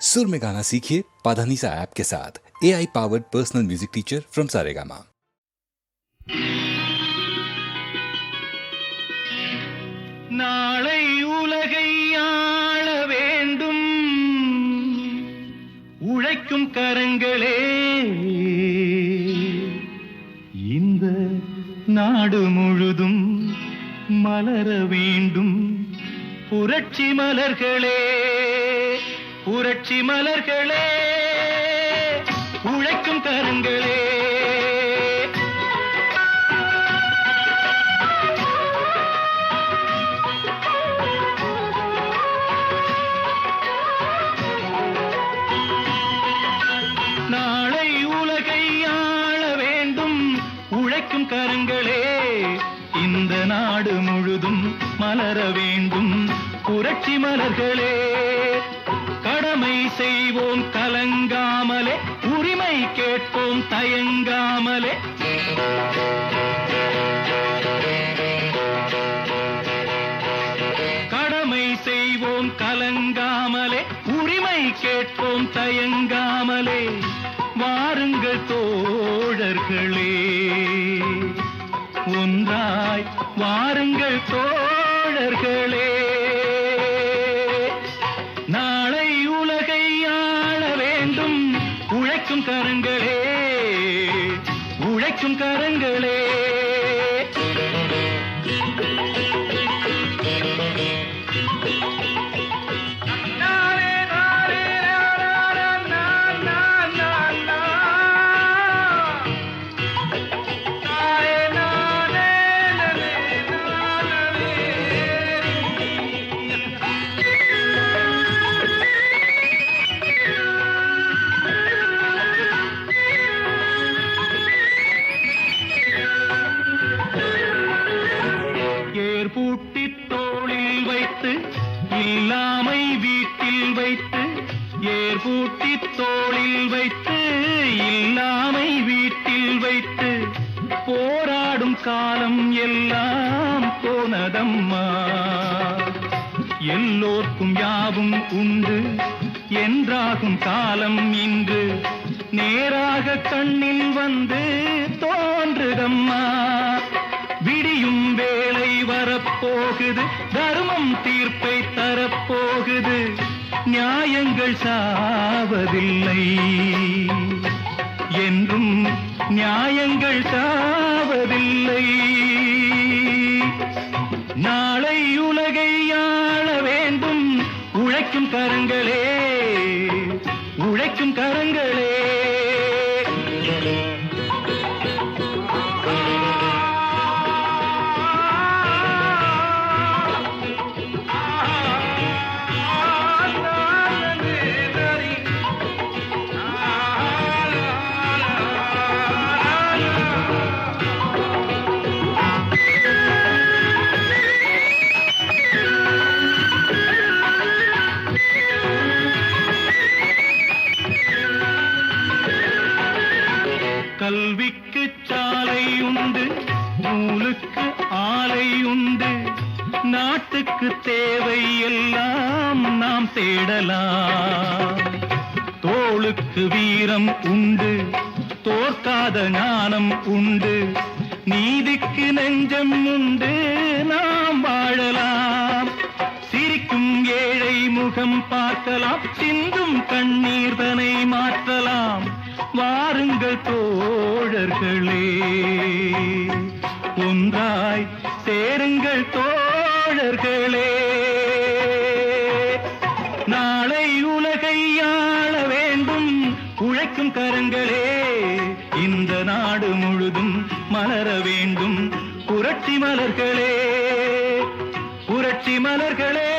सुर में गाना सीखिए पाधानीसा ऐप के साथ A I powered personal music teacher from Saregama நாளை உலகை ஆள வேண்டும் உழைக்கும் கரங்களே இந்த நாடு முழுதும் மலர வேண்டும் புரட்சி மலர்களே புரட்சி மலர்களே உழைக்கும் கரங்களே. நாளை உலகை ஆள வேண்டும் உழைக்கும் கரங்களே. இந்த நாடு முழுதும் மலர வேண்டும் புரட்சி மலர்களே. செய்வோம் கலங்காமலே உரிமை கேட்போம் தயங்காமலே. கடமை செய்வோம் கலங்காமலே உரிமை கேட்போம் தயங்காமலே. வாருங்கள் தோழர்களே ஒன்றாய் வாருங்கள் தோழர்களே. உழைக்கும் கரங்களே. காலம் எல்லாம் போனதம்மா. எல்லோர்க்கும் யாவும் உண்டு என்றாகும் காலம் இன்று. நேராக கண்ணில் வந்து தோன்றுதம்மா. விடியும் வேலை வரப்போகுது தர்மம் தீர்ப்பை தரப்போகுது. நியாயங்கள் சாவதில்லை. என்றும் நியாயங்கள் சாவதில்லை நாளை உலகை ஆள வேண்டும். உழைக்கும் கரங்களே உழைக்கும் கரங்களே. தோற்காத ஞானம் உண்டு. நீதிக்கு நெஞ்சம் உண்டு. நாம் வாழலாம். சிரிக்கும் ஏழை முகம் பார்க்கலாம். சிந்தும் கண்ணீர் தனை மாற்றலாம். வாருங்கள் தோழர்களே. ஒன்றாய் சேருங்கள் தோழர்களே. நாளை உலகை ஆள வேண்டும். உழைக்கும் கரங்களே. முழுதும் மலர வேண்டும். புரட்சி மலர்களே புரட்சி மலர்களே.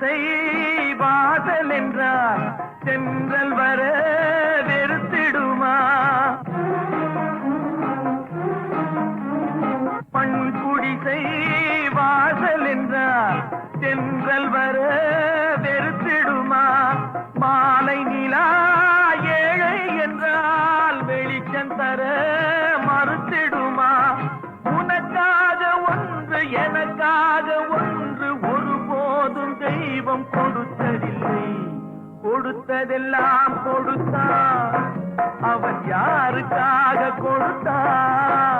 குடிசை வாசல் என்றால் சென்றல் வர வெறுத்திடுமா? மண் குடிசை வாசல் என்றால் சென்றல் வர கொடுத்ததெல்லாம் கொடுத்தான் அவன் யாருக்காக கொடுத்தான்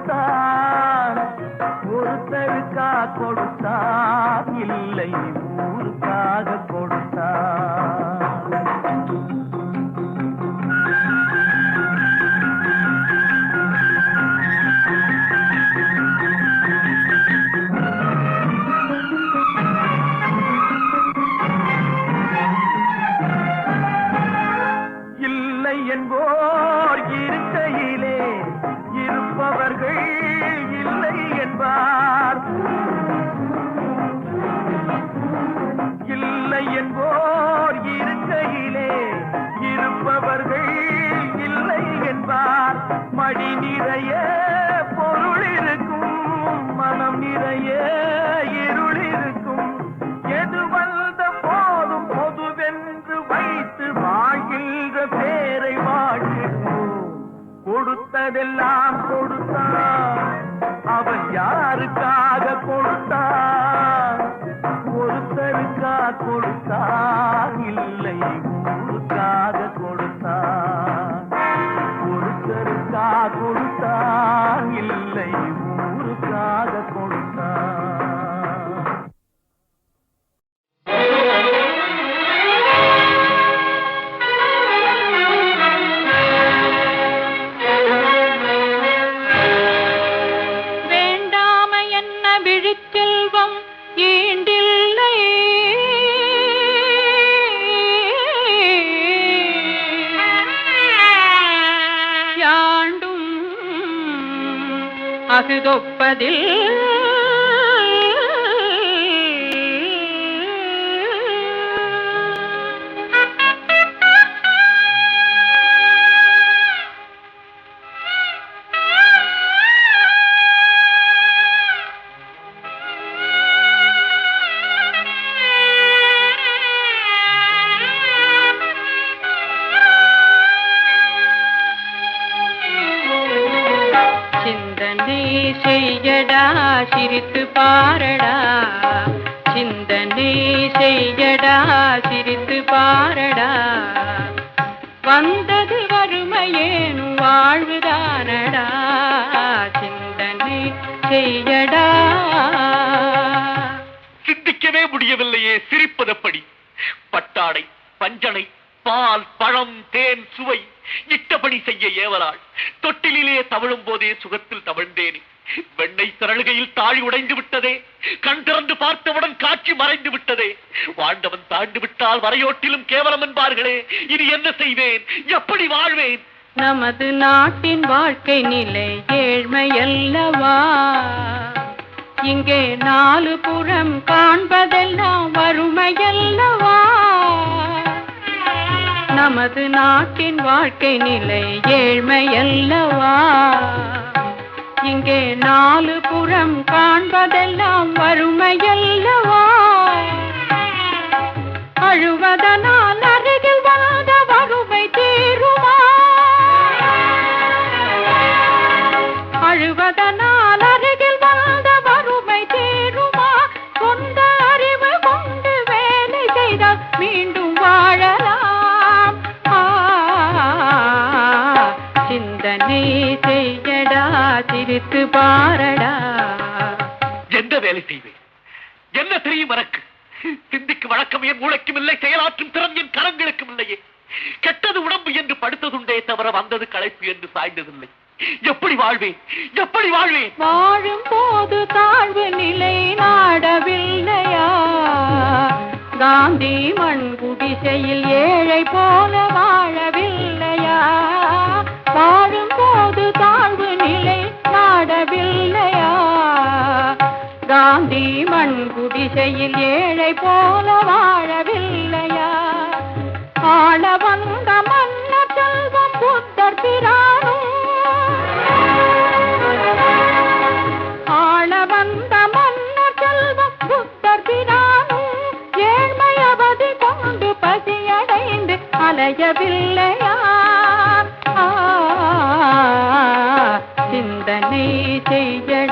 கொடுத்தார் இல்லை ஊருக்காக கொடு. கொடுத்ததெல்லாம் கொடுத்தான் அவன் யாருக்கு அகுதொப்பதில் வறுமையேனும் வாழ்வுதானடா? சிந்தனை செய்யடா. சிந்திக்கவே முடியவில்லையே சிரிப்பதப்படி. பட்டாடை பஞ்சனை பால் பழம் தேன் சுவை இட்டபடி செய்ய ஏவலாள். தொட்டிலே தவழும் போதே சுகத்தில் தவழ்ந்தேனே. வெண்ணெய் திரளுகையில் தாழி உடைந்து விட்டதே. கண் திறந்து பார்த்தவுடன் காட்சி மறைந்து விட்டதே. வாழ்ந்தவன் தாண்டு விட்டால் வரையோட்டிலும் கேவலம் என்பார்களே. இனி என்ன செய்வேன்? எப்படி வாழ்வேன்? நமது நாட்டின் வாழ்க்கை நிலை ஏழ்மையல்லவா? இங்கே நாலு புறம் காண்பதெல்லாம் வறுமையல்லவா? நமது நாட்டின் வாழ்க்கை நிலை ஏழ்மையல்லவா? இங்கே நாலு புறம் காண்பதெல்லாம் வறுமையல்லவா? அழுவதனால் வேலை செய்வேன். என்ன தெரியும் எனக்கு சிந்திக்கு வழக்கம் என் மூளைக்கும் இல்லை செயலாற்றும் திறன் என் கரங்களுக்கும் இல்லையே. கெட்டது உடம்பு என்று படுத்ததுண்டே தவிர வந்தது களைப்பு என்று சாய்ந்ததில்லை. எப்படி வாழ்வேன்? எப்படி வாழ்வேன்? வாழும் போது தாழ்வு நிலை நாடவில்லையா? காந்தி மண் குடிசையில் ஏழை போல வாழவில்லையா? வாழும் காந்தி மண் குடிசையில் ஏழை போல வாழவில்லையா? ஆள வந்த மன்ன செல்வம் புத்தர் பிரானும் ஆள வந்த மன்ன செல்வம் புத்தர் பிரானும் ஏழ்மை அவதி கொண்டு பசியடைந்து அலையவில்லையா? சிந்தனை செய்ய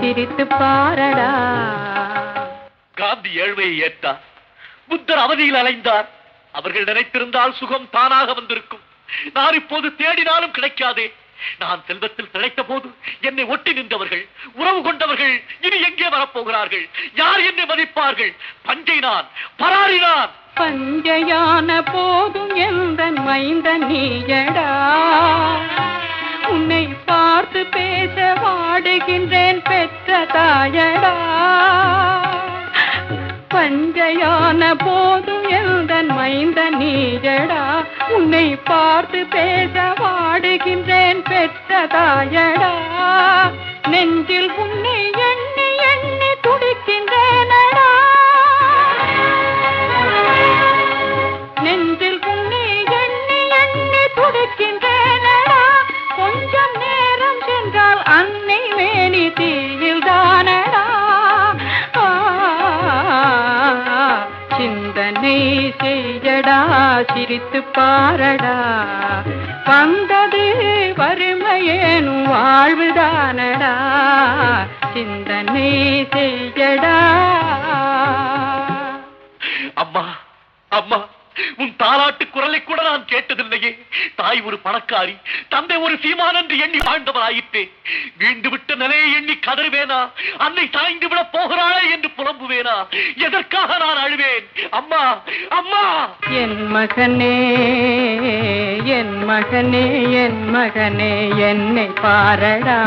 சிரித்து பாரடா. காந்தி ஏழ்மையை ஏற்றார். புத்தர் அவதியில் அலைந்தார். அவர்கள் நினைத்திருந்தால் சுகம் தானாக வந்திருக்கும். நான் இப்போது தேடினாலும் கிடைக்காதே. நான் செல்வத்தில் திளைத்த போது என்னை ஒட்டி நின்றவர்கள் உறவு கொண்டவர்கள் இனி எங்கே வரப்போகிறார்கள்? யார் என்னை மதிப்பார்கள்? பஞ்சை நான் பராரி நான். பஞ்சையான போதும் எந்த மைந்த நீயடா. உன்னை பார்த்து பேச வாடுகின்றேன் பெற்ற தாயடா. பஞ்சையான போது எந்த மைந்த நீயடா உன்னை பார்த்து பேச வாடுகின்றேன் பெற்ற தாயடா. நெஞ்சில் உன்னை சிரித்து பாரடா. வந்தது வறுமையேனும் வாழ்வுதானடா. சிந்தனை செய்யடா. அம்மா அம்மா. உன் தாலாட்டு குரலை கூட நான் கேட்டதில்லையே. தாய் ஒரு பணக்காரி தந்தை ஒரு சீமான் என்று எண்ணி வாழ்ந்தவராயிற்றே வீண்டு விட்ட நிலையை எண்ணி கதறுவேனா? அன்னை சாய்ந்து விட போகிறாளே என்று புலம்புவேனா? எதற்காக நான் அழுவேன்? அம்மா அம்மா! என் மகனே என் மகனே என் மகனே என்னை பாரடா.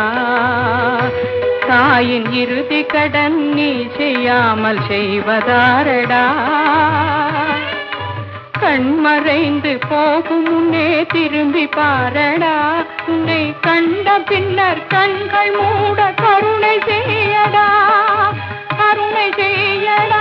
தாயின் இறுதி கடன் நீ செய்யாமல் செய்வதாரடா. கண்மறைந்து போகும் முன்னே திரும்பி பாரடா. உன்னை கண்ட பின்னர் கண்கள் மூட கருணை செய்யடா. கருணை செய்யடா.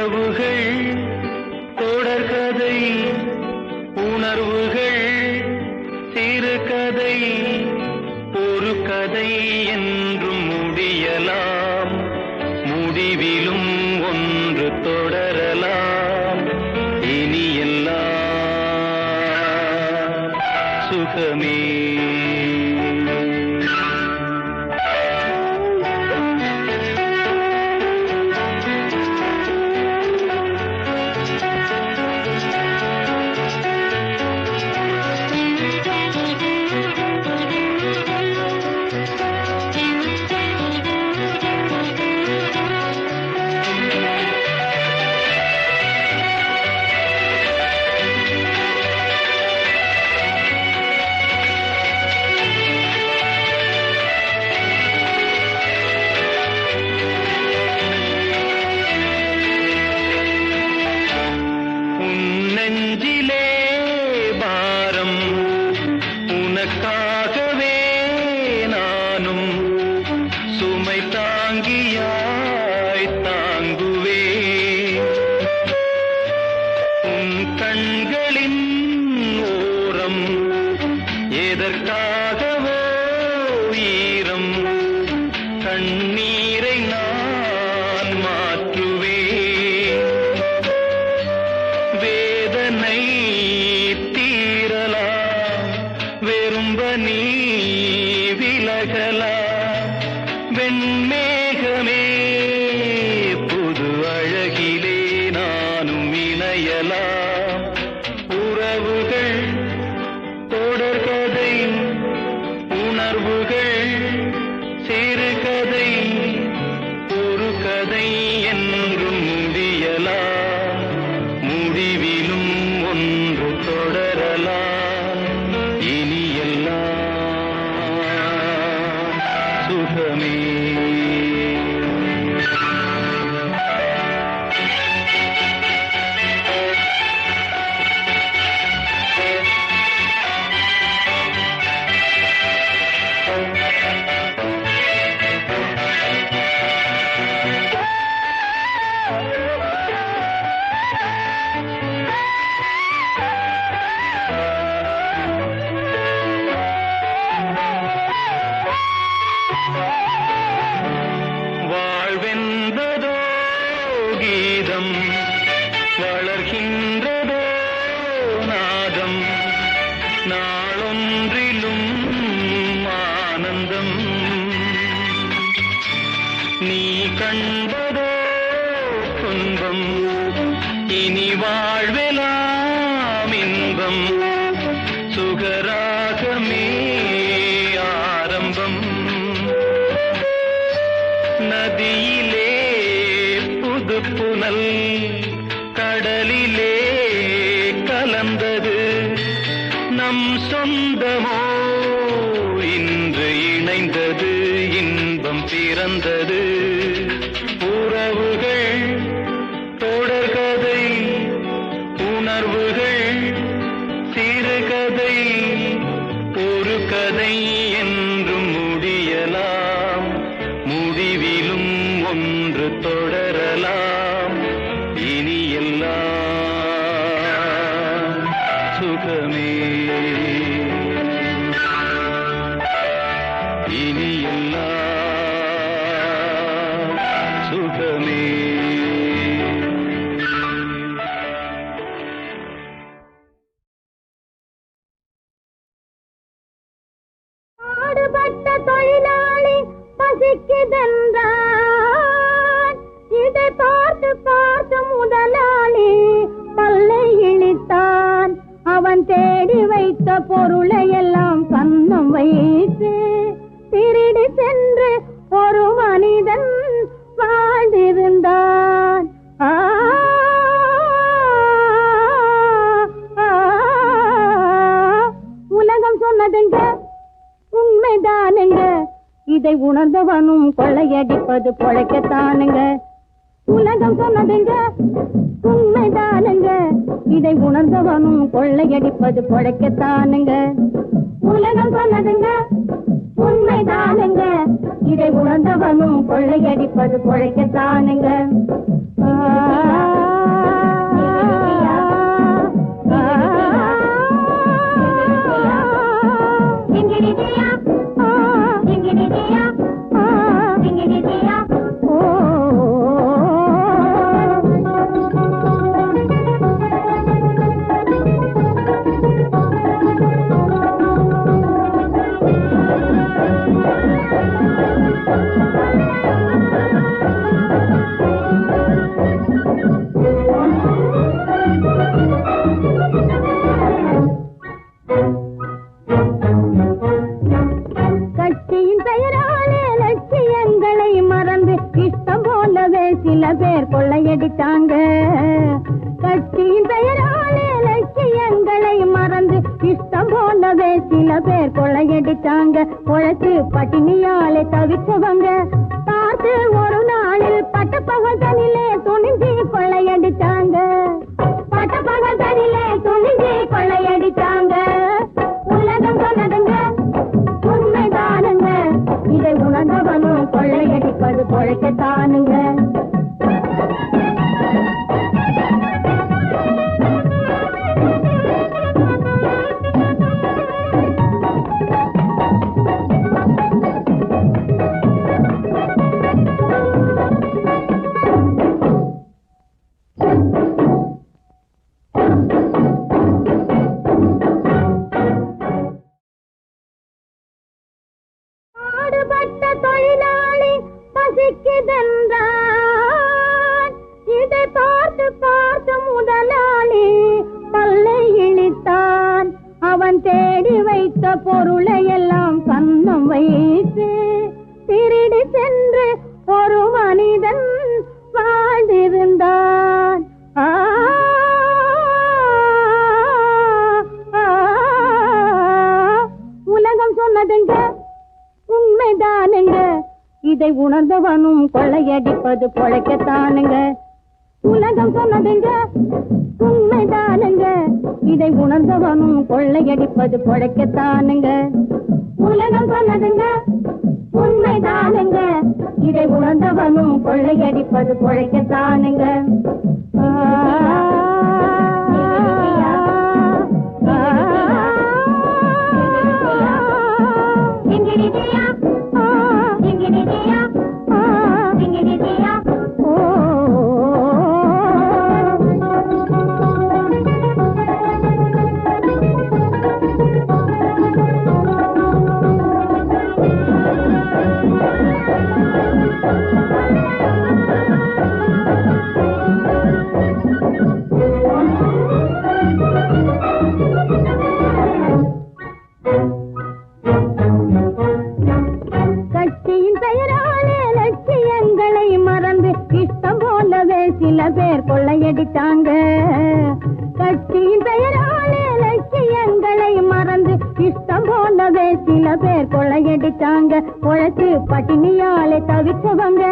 இரவுகள் தொடர்கதை உணர்வு സുഖരാ సుఖమే ഇനിയെല്ലാം സുഖമേ இதை உணர்ந்தவனும் கொள்ளையடிப்பது பொழைக்கத்தானுங்க. உலகம் சொன்னதுங்க உண்மைதானுங்க. இதை உணர்ந்தவனும் கொள்ளையடிப்பது பொழைக்கத்தானுங்க. உலகம் சொன்னதுங்க உண்மைதானுங்க. இதை உணர்ந்தவனும் கொள்ளையடிப்பது பொழைக்கத்தானுங்க. கொள்ளையடிப்பது பொழைக்கத்தான் கொள்ளையடிப்பது பொழைக்கத்தானுங்க. உலகம் சொன்னதுங்க உண்மைதானுங்க. இதை உணர்ந்தவனும் கொள்ளையடிப்பது பொழைக்கத்தானுங்க. உலகம் சொன்னதுங்க உண்மைதானுங்க. இதை உணர்ந்தவனும் கொள்ளையடிப்பது பொழைக்கத்தானுங்க. பிழைச்சாங்க உழைத்து பட்டினியாலே தவிச்சவங்க.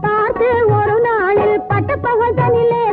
பார்த்து ஒரு நாள் பகல் தனிலே